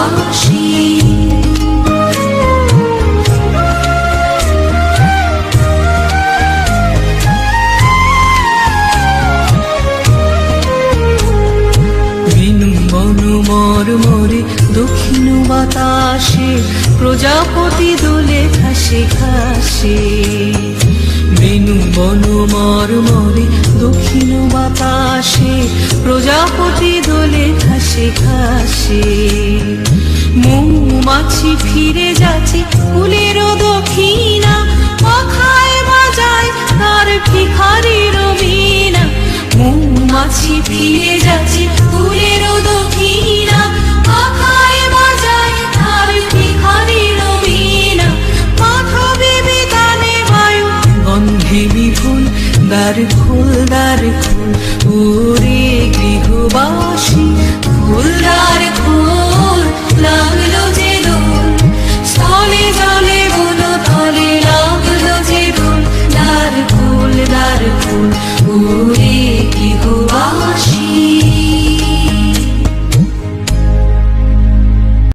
গৃহবাসী বিনু বনু মর মরে দক্ষিণ বাতাসে, প্রজাপতি দোলে খাসে খাসে বেনু বনু মর মরে দক্ষিণ বাতাসে, প্রজাপতি দোলে খাসে খাসে যাচ্ছি, ফিরে যাচ্ছি, ফুলেরও দক্ষিণা অখায় বাজায় তার ভিখারির বিনা মৌমাছি ফিরে যাচ্ছি, ফুলেরও দক্ষিণা অখায় বায়ু, গন্ধে বিফুল ফুল দ্বার ফুল ওরে গৃহবাসী।